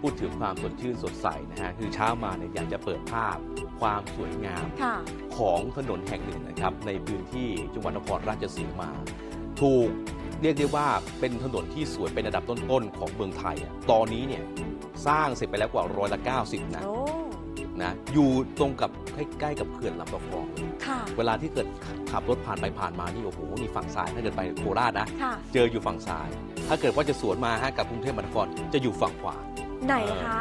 พูดถึงความสดชื่นสดใสนะฮะคือเช้ามาเนี่ยอยากจะเปิดภาพความสวยงามค่ะของถนนแห่งหนึ่งนะครับในพื้นที่จังหวัดนครราชสีมา ถูกเรียกได้ว่าเป็นถนนที่สวยเป็นอันดับต้นๆของเมืองไทยอะตอนนี้เนี่ยสร้างเสร็จไปแล้วกว่าร้อยละ90นะโอ้นะอยู่ตรงกับใกล้ๆกับเขื่อนลำตะคองเลยค่ะเวลาที่เกิดขับรถผ่านไปผ่านมานี่โอ้โหนี่ฝั่งซ้ายถ้าเกิดไปโคราชนะค่ะเจออยู่ฝั่งซ้าย ถ้าเกิดว่าจะสวนมาฮะกับกรุงเทพมหานครจะอยู่ฝั่งขวา ไหนคะ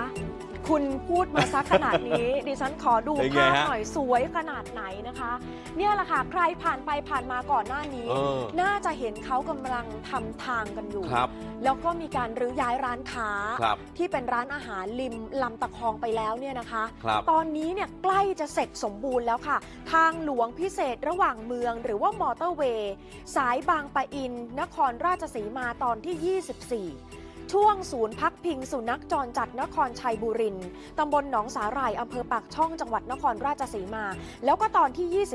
คุณพูดมาซักขนาดนี้ ดิฉันขอดูเป็นไงภาพฮะหน่อยสวยขนาดไหนนะคะ เนี่ยแหละค่ะ ใครผ่านไปผ่านมาก่อนหน้านี้ เออ น่าจะเห็นเขากำลังทำทางกันอยู่ ครับ แล้วก็มีการรื้อย้ายร้านค้า ครับ ที่เป็นร้านอาหารริมลำตะคองไปแล้วเนี่ยนะคะ ครับ ตอนนี้เนี่ยใกล้จะเสร็จสมบูรณ์แล้วค่ะ ทางหลวงพิเศษระหว่างเมืองหรือว่ามอเตอร์เวย์ สายบางปะอิน นครราชสีมาตอนที่ 24 ช่วงศูนย์พักพิงสุนัขจรจัดนครชัยบุรินทร์ตำบลหนองสาหร่ายอำเภอปากช่องจังหวัดนครราชสีมา แล้วก็ตอนที่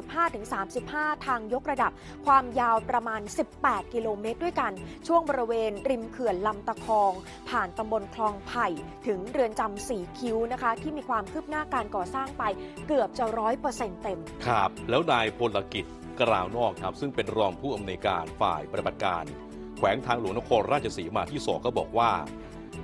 25-35 ทางยกระดับ ความยาวประมาณ 18 กิโลเมตรด้วยกัน ช่วงบริเวณริมเขื่อนลำตะคอง ผ่านตำบลคลองไผ่ ถึงเรือนจำสีคิ้วนะคะ ที่มีความคืบหน้าการก่อสร้างไปเกือบจะร้อยเปอร์เซ็นต์เต็ม ครับ แล้วนายพลกิจกราวนอกครับ ซึ่งเป็นรองผู้อำนวยการฝ่ายปฏิบัติการ วงทางหลวงนครราชสีมาที่สองก็บอกว่า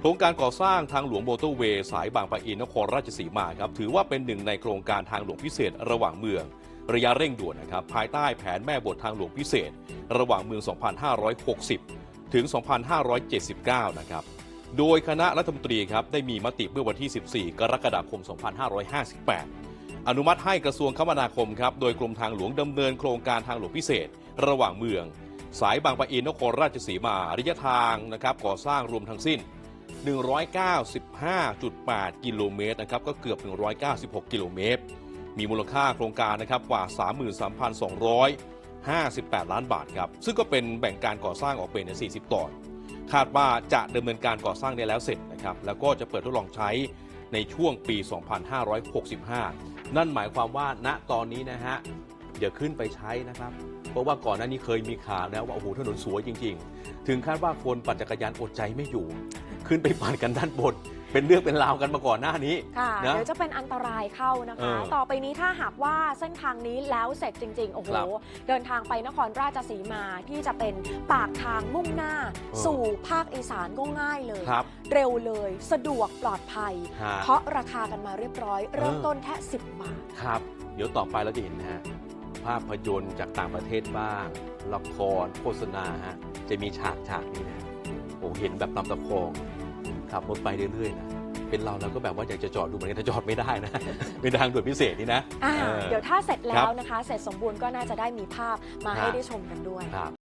โครงการก่อสร้างทางหลวงมอเตอร์เวย์สายบางปะอินนครราชสีมาครับถือว่าเป็นหนึ่งในโครงการทางหลวงพิเศษระหว่างเมือง ระยะเร่งด่วนนะครับภายใต้แผนแม่บททางหลวงพิเศษ ระหว่างเมือง 2560 ถึง 2579 นะครับโดยคณะรัฐมนตรีครับได้มีมติเมื่อวันที่ 14 กรกฎาคม 2558 อนุมัติให้กระทรวงคมนาคมครับโดยกรมทางหลวงดำเนินโครงการทางหลวงพิเศษ ระหว่างเมือง สายบางปะอินนครราชสีมาระยะทางนะครับก่อสร้างรวมทั้งสิ้น 195.8 กิโลเมตรนะครับก็เกือบ 196 กิโลเมตร มีมูลค่าโครงการนะครับกว่า 33,258 ล้านบาทครับ ซึ่งก็เป็นแบ่งการก่อสร้างออกเป็น 40 ตอน คาดว่าจะดำเนินการก่อสร้างได้แล้วเสร็จนะครับแล้วก็จะเปิดทดลองใช้ในช่วงปี 2565 นั่นหมายความว่าณตอนนี้นะฮะ เดี๋ยวขึ้นไปใช้นะครับ ราะว่าก่อนหน้านี้เคยมีข่าวนะว่าโอ้โหถนนสวยจริง ๆ ถึงคาดว่าคนปั่นจักรยานอดใจไม่อยู่ ขึ้นไปปั่นกันด้านบนเป็นเรื่องเป็นราวกันมาก่อนหน้านี้ค่ะนะ เดี๋ยวจะเป็นอันตรายเข้านะเอคะอต่อไปนี้ถ้าหากว่าเส้นทางนี้แล้วเสร็จจริง ๆ โอ้โห ครับเดินทางไปนครราชสีมาที่จะเป็นปากทางมุ่งหน้าเออ สู่ภาคอีสานก็ง่ายเลย ครับ เร็วเลยสะดวกปลอดภัย ฮะ เคาะราคากันมาเรียบร้อย เริ่มต้นแค่ 10 บาท ครับ เดี๋ยวต่อไปเราจะเห็นนะฮะ ภาพยนตร์จากต่างประเทศบ้าง ละครโฆษณาฮะจะมีฉากฉากนี้นะโอ้เห็นแบบลำตะคองขับรถไปเรื่อยๆนะเป็นเราเราก็แบบว่าอยากจะจอดดูเหมือนกันแต่จอดไม่ได้นะเป็นทางด่วนพิเศษนี่นะอ่าออเดี๋ยวถ้าเสร็จแล้ครัวบนะคะ เสร็จสมบูรณ์ก็น่าจะได้มีภาพมาฮะให้ได้ชมกันด้วยครับ